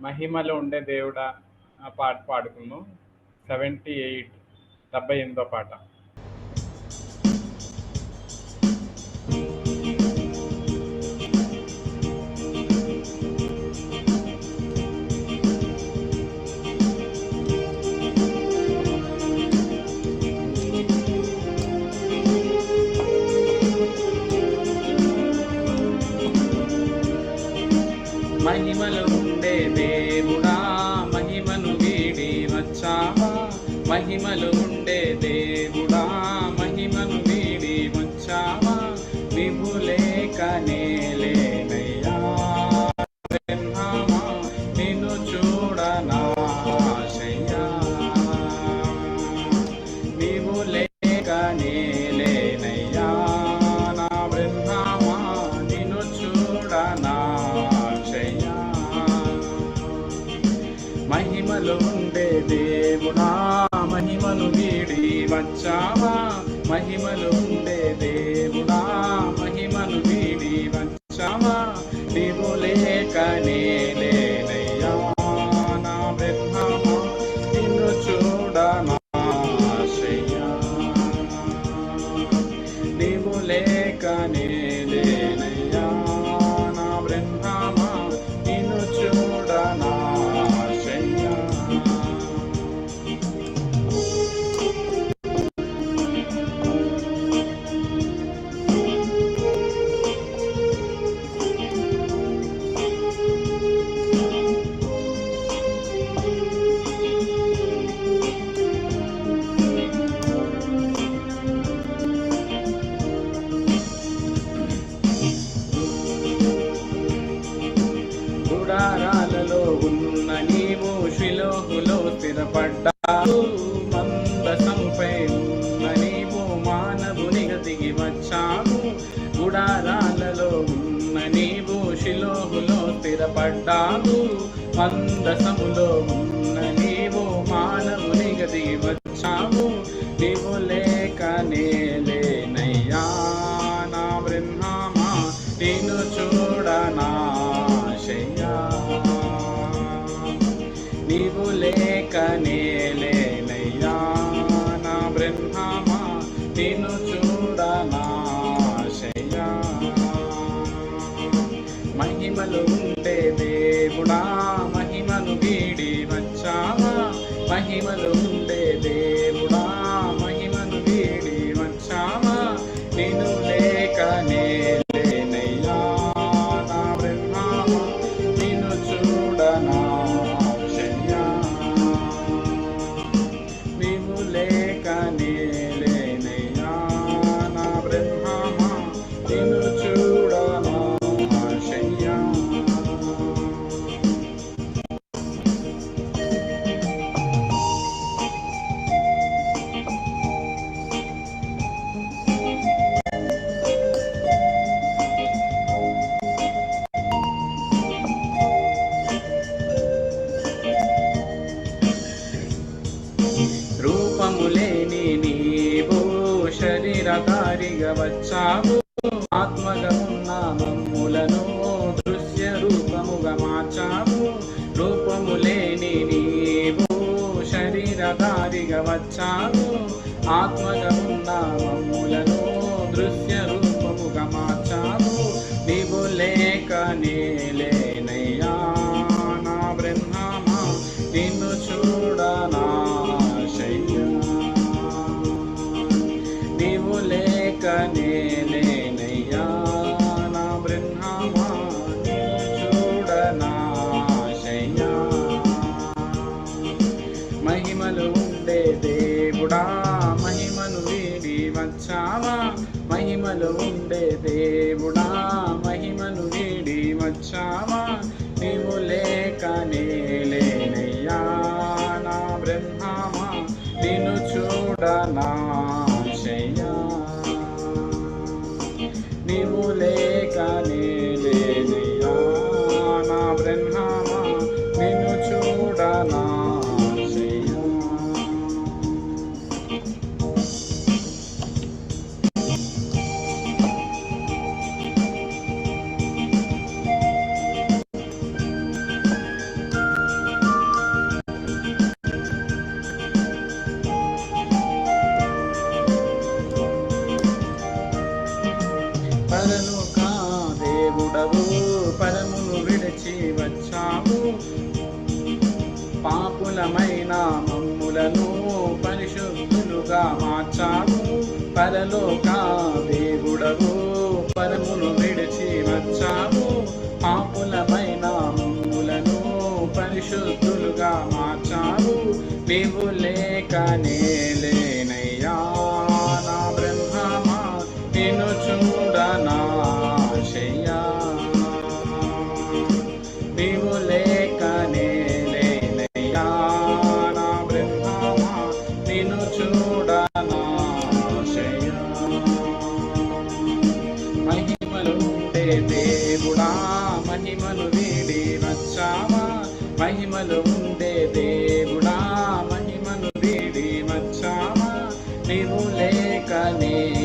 మహిమలో ఉండే దేవుడా ఆ పాట పాడుకుందాం. సెవెంటీ ఎయిట్ డెబ్బై ఎనిమిదో పాట. మహిమలో మహిమలు ఉండే దేవుడా మహిమను వీడి వచ్చావా? విభులేక నేలేనయ్యా. నిన్ను చూడనాశయ్యా. నీవు లేక నేలేనయ్యా. నా బ్రహ్మమా నిన్ను చూడనాశయ్యా. మహిమలు ఉండే దేవుడా మహిమను వీడి వచ్చావా మహిమలు ఉండే దేవుడా మహిమను వీడి వచ్చావా నీవు లేక నేలే స్థిరపడ్డావు మందసంపై ఉన్న నీవు మానవునిగా దిగి వచ్చావు. గుడారాలలో ఉన్న నీవు శిలోహులో స్థిరపడ్డావు. మందసములో ఉన్న నీవు మానవునిగా దిగి వచ్చావు. నీవు లేక నేలేనయ్యా నా బ్రహ్మమా నిన్ను చూడనాశయ్యా. నీవు నేలేనయ్యా నా బ్రహ్మమా నిన్ను చూడనాశయ్యా మహిమలు ఉండే దేవుడా మహిమలు వీడి వచ్చావా. మహిమలు శరీరధారిగా వచ్చావు ఆత్మగా ఉన్న మమ్ములను దృశ్య రూపముగా మార్చావు. రూపము లేని నీవు. శరీరధారిగా వచ్చావు. ఆత్మగా వచ్చామా నీవు లేక నేలేనయ్యా నా బ్రహ్మమా నిన్ను చూడనాశయ్యా నీవు లేక నేలేనయ్యా పాపులమైన మమ్ములను పరిశుద్ధులుగా మార్చావు పరలోక దేవుడవు పరమును విడిచి వచ్చావు పాపులమైన మమ్ములను పరిశుద్ధులుగా మార్చావు నీవు లేకనే దేవుడా మహిమలు వీడి వచ్చావా? మహిమలు ఉండే దేవుడా మహిమలు వీడి వచ్చావా? నీవు లేకనే